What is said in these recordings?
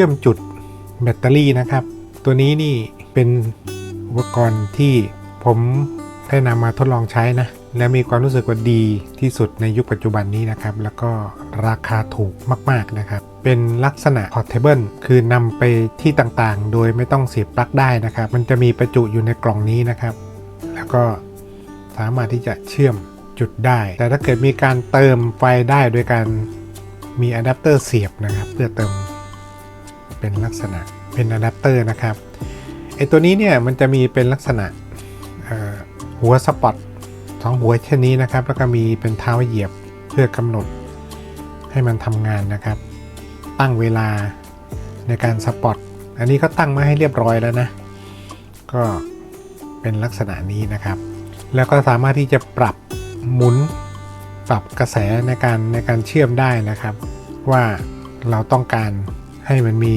ชื่อมจุดแบตเตอรี่นะครับ ตัวนี้นี่เป็นอุปกรณ์ที่ผมได้นำมาทดลองใช้นะ และมีความรู้สึกว่าดีที่สุดในยุคปัจจุบันนี้นะครับ แล้วก็ราคาถูกมาก ๆ นะครับ เป็นลักษณะ portable คือนำไปที่ต่างๆ โดยไม่ต้องเสียบปลั๊กได้นะครับ มันจะมีประจุอยู่ในกล่องนี้นะครับ แล้วก็สามารถที่จะเชื่อมจุดได้ แต่ถ้าเกิดมีการเติมไฟได้โดยการมีอะแดปเตอร์เสียบนะครับ เพื่อเติม เป็นลักษณะเป็นอะแดปเตอร์นะครับไอตัวนี้เนี่ยมันจะมีเป็นลักษณะหัวสปอตสองหัวเช่นนี้นะครับ แล้วก็มีเป็นเท้าเหยียบเพื่อกำหนดให้มันทำงานนะครับ ตั้งเวลาในการสปอตอันนี้เขาตั้งมาให้เรียบร้อยแล้วนะ ก็เป็นลักษณะนี้นะครับ แล้วก็สามารถที่จะปรับหมุนปรับกระแสในการในการเชื่อมได้นะครับ ว่าเราต้องการ ให้มันมี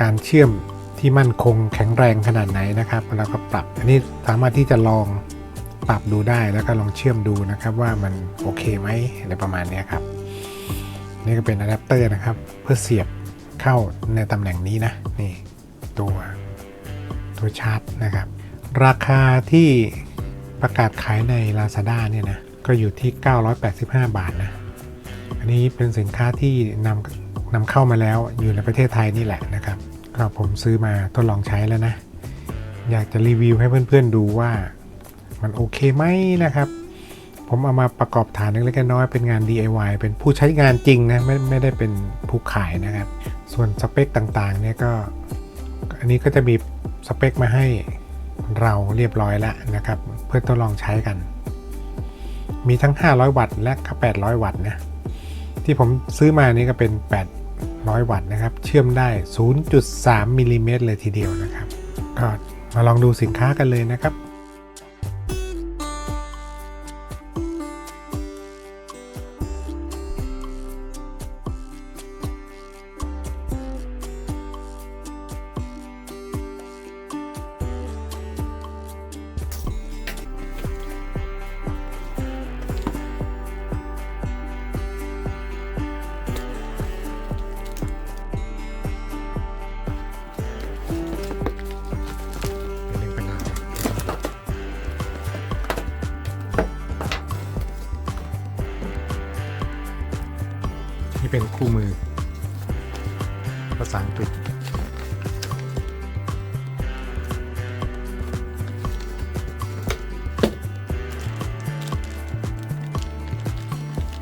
การเชื่อมที่มั่นคงแข็งแรงขนาดไหนนะครับเราก็ปรับ อันนี้สามารถที่จะลองปรับดูได้แล้วก็ลองเชื่อมดูนะครับว่ามันโอเคไหมอะไรประมาณนี้ครับนี่ก็เป็นอะแดปเตอร์นะครับ เพื่อเสียบเข้าในตำแหน่งนี้นะนี่ตัวตัวชาร์จนะครับ ราคาที่ประกาศขายใน Lazada เนี่ยนะก็อยู่ที่ 985 บาทนะ อันนี้เป็นสินค้าที่นำ นำเข้ามาแล้วอยู่ในประเทศไทยนี่แหละนะครับก็ผมซื้อมาทดลองใช้แล้วนะ อยากจะรีวิวให้เพื่อนๆดูว่ามันโอเคไหมนะครับ ผมเอามาประกอบฐานเล็กๆน้อยๆเป็นงาน DIY เป็นผู้ใช้งานจริงนะไม่ไม่ได้เป็นผู้ขายนะครับ ส่วนสเปคต่างๆเนี่ยก็อันนี้ก็จะมีสเปคมาให้เราเรียบร้อยแล้วนะครับ เพื่อทดลองใช้กัน มีทั้ง 500 วัตต์และ800 วัตต์นะที่ผมซื้อมานี่ก็เป็น 8 800 วัตต์นะครับ เชื่อมได้ 0.3มิลลิเมตรเลยทีเดียวนะครับก็มาลองดูสินค้ากันเลยนะครับ เป็นคู่มือ ภาษาอังกฤษ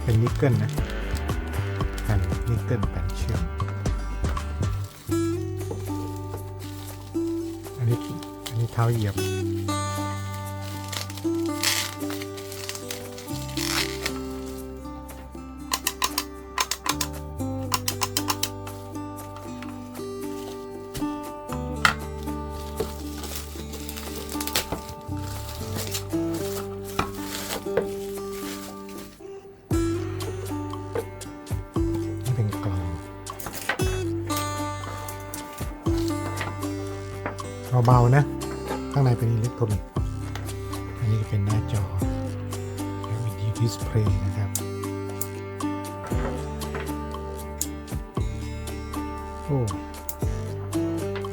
เป็นนิกเกิลนะแผ่นนิกเกิลแผ่นเชื่อม อันนี้อันนี้เท้าเหยียบ เบาๆนะ ข้างในเป็นอิเล็กทรอนิกส์อันนี้ก็เป็นหน้าจอ LED display นะครับโอ้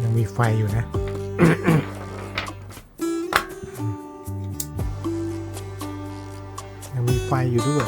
ยังมีไฟอยู่นะยังมีไฟอยู่ด้วย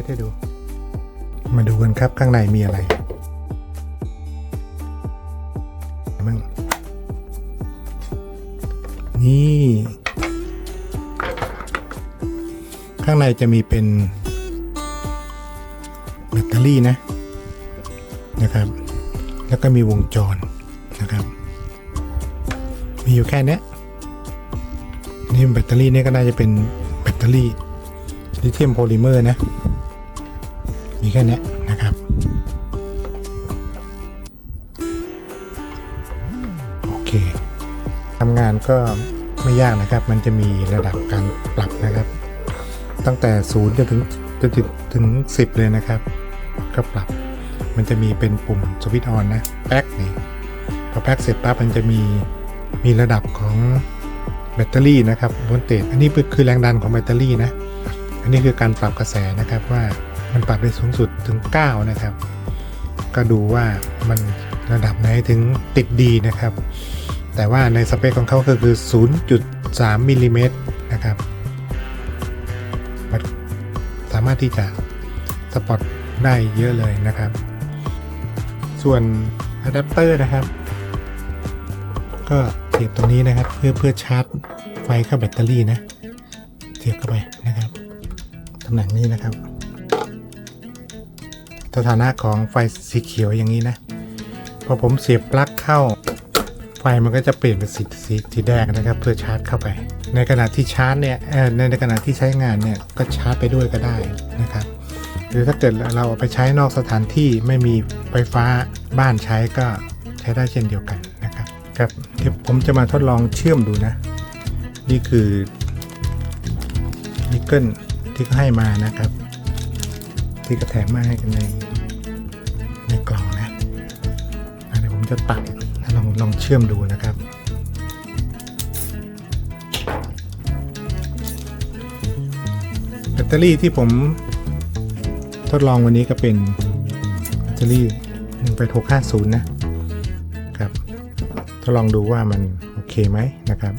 สให้ดู มาดูกันครับข้างในมีอะไรมั่งนี่ ข้างในจะมีเป็นแบตเตอรี่นะนะครับ แล้วก็มีวงจรนะครับ มีอยู่แค่เนี้ยนี่แบตเตอรี่เนี่ยก็น่าจะเป็นแบตเตอรี่ลิเธียมโพลิเมอร์นะ แค่นี้นะครับ โอเคทำงานก็ไม่ยากนะครับ มันจะมีระดับการปรับนะครับ ตั้งแต่0จนถึงจนถึงถึง10เลยนะครับ ก็ปรับ มันจะมีเป็นปุ่มสวิตช์ออนนะแป๊กนี่พอแป๊กเสร็จปั๊บมันจะมีมีระดับของแบตเตอรี่นะครับโวลเตจอันนี้คือแรงดันของแบตเตอรี่นะ อันนี้คือการปรับกระแสนะครับว่า มันปรับได้สูงสุดถึง 9 นะครับ ก็ดูว่ามันระดับไหนถึงติดดีนะครับ แต่ว่าในสเปคของเขาก็คือ 0.3มิลลิเมตรนะครับสามารถที่จะสปอตได้เยอะเลยนะครับ ส่วนอะแดปเตอร์นะครับ ก็เสียบตรงนี้นะครับ เพื่อเพื่อชาร์จไฟเข้าแบตเตอรี่นะ เสียบเข้าไปนะครับตำแหน่งนี้นะครับ สถานะของไฟสีเขียวอย่างนี้นะ พอผมเสียบปลั๊กเข้า ไฟมันก็จะเปลี่ยนเป็นสีสีสีแดงนะครับ เพื่อชาร์จเข้าไป ในขณะที่ชาร์จเนี่ยเอ่อในขณะที่ใช้งานเนี่ยก็ชาร์จไปด้วยก็ได้นะครับ หรือถ้าเกิดเราเอาไปใช้นอกสถานที่ไม่มีไฟฟ้าบ้านใช้ก็ใช้ได้เช่นเดียวกันนะครับครับเดี๋ยวผมจะมาทดลองเชื่อมดูนะ นี่คือนิกเกิลที่ให้มานะครับ ที่กระแถมมาให้กันในในกล่องนะเดี๋ยวผมจะตัดลองลองเชื่อมดูนะครับแบตเตอรี่ที่ผมทดลองวันนี้ก็เป็นแบตเตอรี่18650 นะครับทดลองดูว่ามันโอเคไหมนะครับ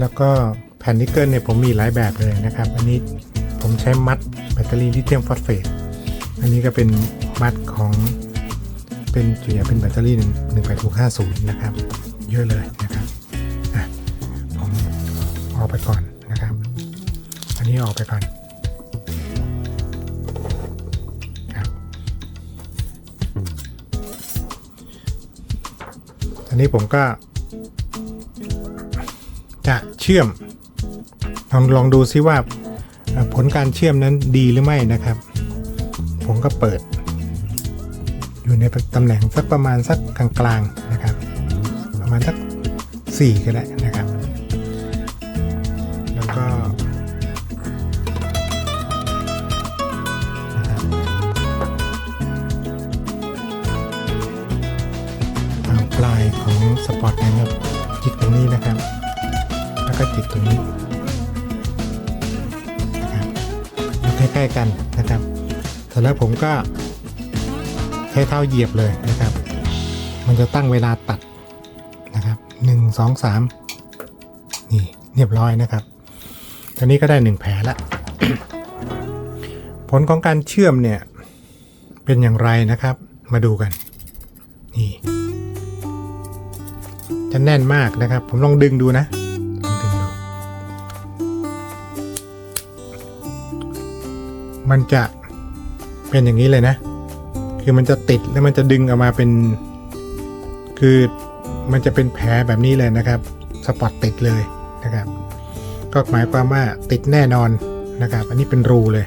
แล้วก็ แผ่นนิกเกิลเนี่ยผมมีหลายแบบเลยนะครับ อันนี้ผมใช้มัดแบตเตอรี่ลิเธียมฟอสเฟต อันนี้ก็เป็นมัดของเป็นจุดเป็นแบตเตอรี่1 18650นะครับ เยอะเลยนะครับอะผมออกไปก่อนนะครับ อันนี้ออกไปก่อนครับอันนี้ผมก็จะเชื่อม ลองลองดูซิว่าผลการเชื่อมนั้นดีหรือไม่นะครับ ผมก็เปิด อยู่ในตำแหน่งสักประมาณสักกลางๆนะครับ ประมาณสัก 4 ก็ได้นะครับ แล้วก็ปลายของสปอร์ตนะครับจิกตรงนี้นะครับ แล้วก็จิกตรงนี้ ใกล้ ๆ กันนะครับเสร็จแล้วผมก็ใช้เท้าเหยียบเลยนะครับ มันจะตั้งเวลาตัดนะครับหนึ่งสองสามนี่เรียบร้อยนะครับตอนนี้ก็ได้หนึ่งแผลละผลของการเชื่อมเนี่ยเป็นอย่างไรนะครับ มาดูกัน นี่จะแน่นมากนะครับ ผมลองดึงดูนะ มันจะเป็นอย่างนี้เลยนะ คือมันจะติดแล้วมันจะดึงออกมาเป็น คือมันจะเป็นแผลแบบนี้เลยนะครับ สปอตติดเลยนะครับ ก็หมายความว่าติดแน่นอนนะครับ อันนี้เป็นรูเลย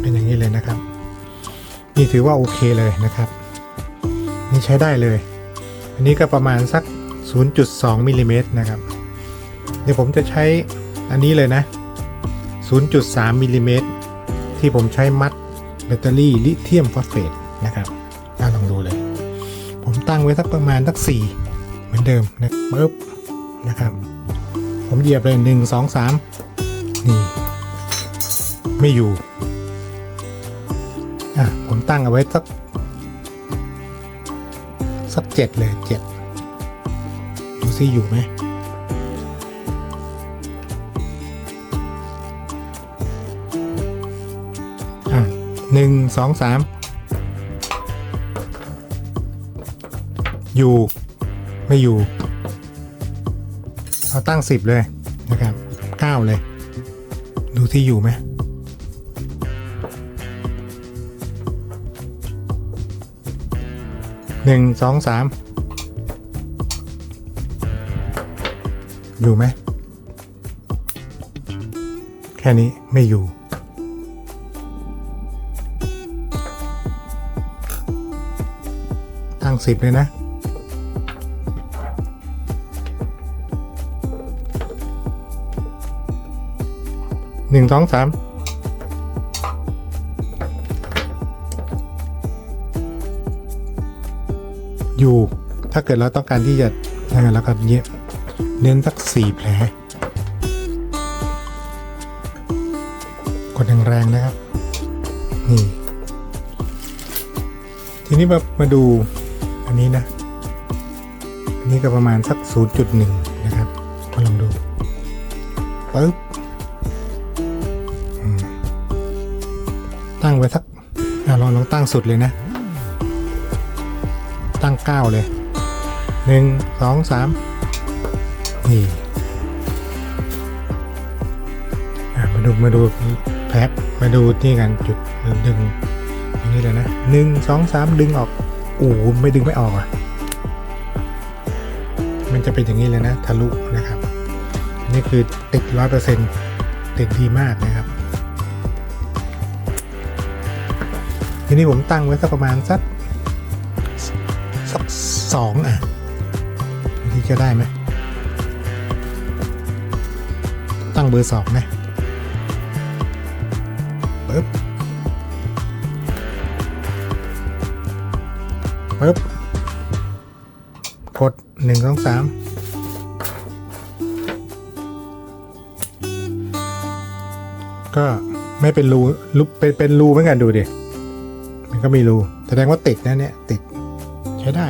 เป็นอย่างนี้เลยนะครับ นี่ถือว่าโอเคเลยนะครับ นี่ใช้ได้เลย อันนี้ก็ประมาณสัก 0.2มิลลิเมตรนะครับ เดี๋ยวผมจะใช้อันนี้เลยนะ 0.3มิลลิเมตรที่ผมใช้มัดแบตเตอรี่ลิเธียมฟอสเฟตนะครับน่าลองดูเลย ผมตั้งไว้สักประมาณสัก 4 เหมือนเดิมนะปึ๊บนะครับ ผมเหยียบเลย 1 2 3 นี่ ไม่อยู่อะผมตั้งเอาไว้สัก สักเจ็ดเลยเจ็ดดูซิอยู่ไหม หนึ่งสองสามอยู่ ไม่อยู่เราตั้งสิบเลยนะครับเก้าเลย ดูที่อยู่ไหมหนึ่งสองสามอยู่ไหม แค่นี้ไม่อยู่างสิบเลยนะหนึ่งสองสามอยู่ถ้าเกิดเราต้องการที่จะอะไรแล้วก็เย็บเน้นสักสี่แผลกดแรงๆนะครับ นี่ ทีนี้มามาดู นนี้นะ อันนี้ก็ประมาณสัก 0.1 นะครับมาลองดูปึ๊บตั้งไว้สักอะลองตั้งสุดเลยนะ ตั้ง 9 เลย 1 2 3 นี่อะมาดูมาดูแพ็คมาดูนี่กันจุดดึงอย่างนี้เลยนะหนึ่งสองสามดึงออก อ้โหไม่ดึงไม่ออกอะมันจะเป็นอย่างนี้เลยนะทะลุนะครับ นี่คือติดร้อยเปอร์เซ็นต์ติดดีมากนะครับ ทีนี้ผมตั้งไว้สักประมาณสักสักสองอะที่จะได้ไหมตั้งเบอร์สองนะปึ๊บ ปึ๊บกดหนึ่งสองสามก็ไม่เป็นรูรูเป็นเป็นรูเหมือนกันดูดิ มันก็มีรู แสดงว่าติดนะเนี่ย ติดใช้ได้